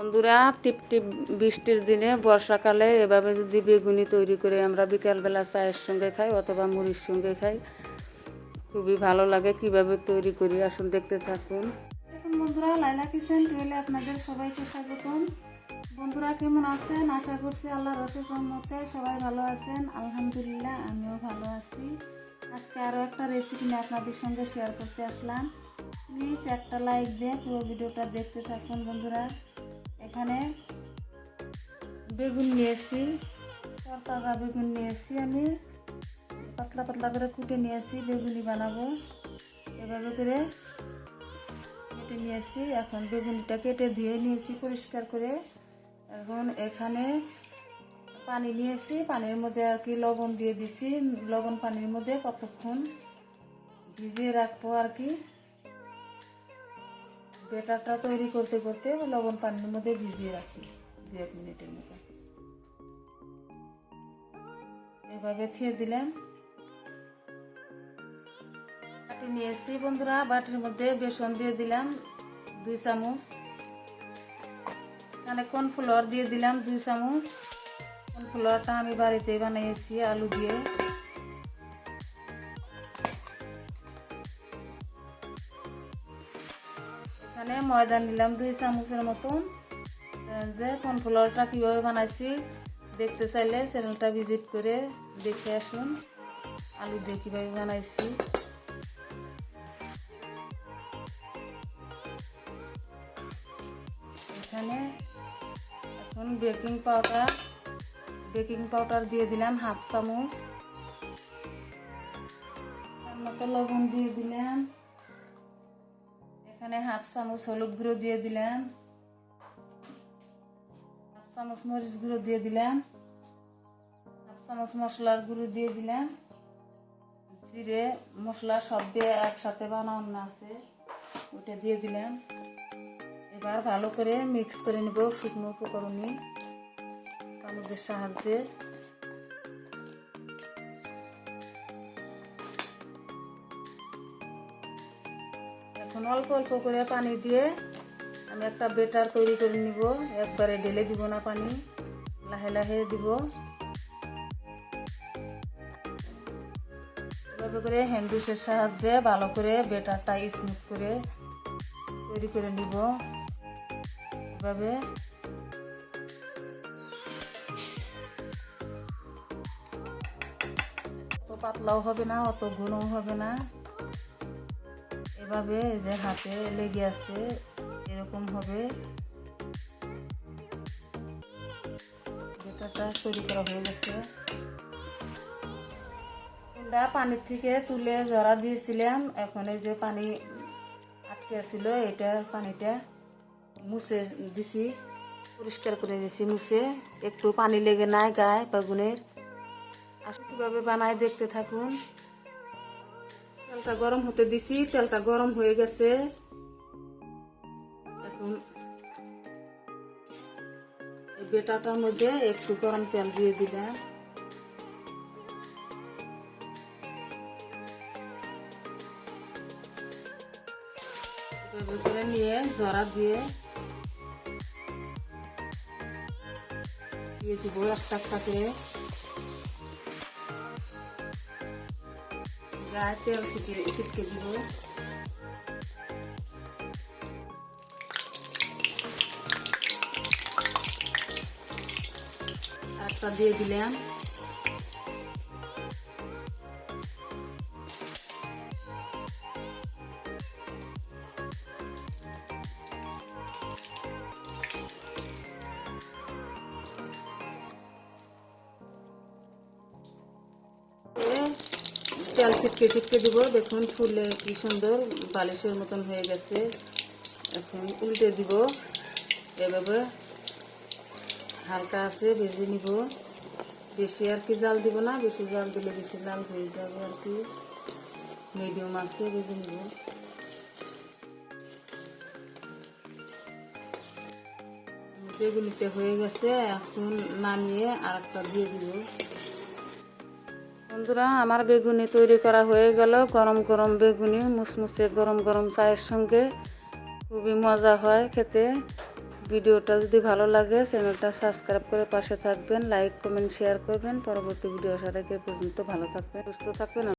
বন্ধুরা, টিপ টিপ বৃষ্টির দিনে বর্ষাকালে এভাবে যদি বেগুনি তৈরি করে আমরা বিকালবেলা চায়ের সঙ্গে খাই অথবা মুড়ির সঙ্গে খাই, খুবই ভালো লাগে কীভাবে তৈরি করি। আসুন দেখতে থাকুন। বন্ধুরা, লাইলা কিচেন টুয়েলে আপনাদের সবাইকে স্বাগতম। বন্ধুরা, কেমন আছেন? আশা করছি আল্লাহ রসের সম্মতে সবাই ভালো আছেন। আলহামদুলিল্লাহ, আমিও ভালো আছি। আজকে আরও একটা রেসিপি নিয়ে আপনাদের সঙ্গে শেয়ার করতে আসলাম। প্লিজ একটা লাইক দিয়ে পুরো ভিডিওটা দেখতে থাকুন বন্ধুরা। এখানে বেগুন নিয়েছি, তরতাজা বেগুন নিয়েছি আমি। পাতলা পাতলা করে কুটে নিয়েছি বেগুনি বানাবো। এভাবে করে কেটে নিয়েছি। এখন বেগুনিটা কেটে ধুয়ে নিয়েছি পরিষ্কার করে। এখন এখানে পানি নিয়েছি, পানির মধ্যে আর কি লবণ দিয়ে দিছি। লবণ পানির মধ্যে কতক্ষণ ভিজিয়ে রাখব আর কি। বেটারটা তৈরি করতে করতে লবণ পানির মধ্যে ভিজিয়ে রাখি, দু এক মিনিটের মতো। এভাবে খেয়ে দিলাম। বাটি নিয়েছি বন্ধুরা, বাটির মধ্যে বেসন দিয়ে দিলাম দুই চামচ। এখানে কর্নফ্লাওয়ার দিয়ে দিলাম দুই চামচ। কর্নফ্লাওয়ারটা আমি বাড়িতেই বানিয়েছি আলু দিয়ে। এখানে ময়দা নিলাম দুই চামচের মতন। যে কর্নফ্লাওয়ারটা কীভাবে বানাইছি দেখতে চাইলে চ্যানেলটা ভিজিট করে দেখে আসুন, আলু দিয়ে কীভাবে বানাইছি। এখানে এখন বেকিং পাউডার বেকিং পাউডার দিয়ে দিলাম হাফ চামচ। মতো লবণ দিয়ে দিলাম। এখানে হাফ চামচ হলুদ গুঁড়ো দিয়ে দিলাম। হাফ চামচ মরিচ গুঁড়ো দিয়ে দিলাম। হাফ চামচ মশলার গুঁড়ো দিয়ে দিলাম। জিরে, মশলা সব দিয়ে একসাথে বানানো আছে, ওটা দিয়ে দিলাম। এবার ভালো করে মিক্স করে নেব শুকনো উপকরণে। চামচের সাহায্যে। অল্প অল্প করে পানি দিয়ে আমি একটা বেটার তৈরি করে নিব। একবারে ঢেলে দিব না পানি, লাহে লাহে দিব। এভাবে করে হ্যান্ডুসের সাহায্যে ভালো করে বেটারটা স্মুথ করে তৈরি করে নিব। এভাবে। পাতলাও হবে না, অত ঘনও হবে না। এভাবে যে হাতে লেগে আছে, এরকম হবে। বেটারটা তৈরি করা হয়ে গেছে। কুন্ডা পানির থেকে তুলে জরা দিয়েছিলাম। এখন এই যে পানি আটকে ছিল এটা পানিটা মুছে দিছি, পরিষ্কার করে দিছি মুছে। একটু পানি লেগে নাই গায়ে, বেগুনের। আর কীভাবে বানায় দেখতে থাকুন। তেলটা গরম হতে দিছি, তেলটা গরম হয়ে গেছে। এখন বেটাটার মধ্যে একটু গরম তেল দিয়ে দিলাম। করে নিয়ে জরা দিয়ে দিয়ে দিব একটা একটা গায়ে তেল ছিটকে ছিটকে দিব। একটা দিয়ে দিলাম। তেল ছিটকে ছিটকে দিব। দেখুন, ফুলে কি সুন্দর, বালিশের মতন হয়ে গেছে। এখন উল্টে দিব। এভাবে হালকা আছে, ভেজে নিব। বেশি আর কি জাল দিব না, বেশি জাল দিলে বেশি লাল হয়ে যাবে আর কি। মিডিয়াম আছে, ভেজে নিব। হয়ে গেছে, এখন নামিয়ে আর একটা দিয়ে দিব। বন্ধুরা, আমার বেগুনি তৈরি করা হয়ে গেল। গরম গরম বেগুনি, মুসমুসে গরম গরম চায়ের সঙ্গে খুবই মজা হয় খেতে। ভিডিওটা যদি ভালো লাগে, চ্যানেলটা সাবস্ক্রাইব করে পাশে থাকবেন, লাইক, কমেন্ট, শেয়ার করবেন। পরবর্তী ভিডিও আসার আগে পর্যন্ত ভালো থাকবেন, সুস্থ থাকবেন।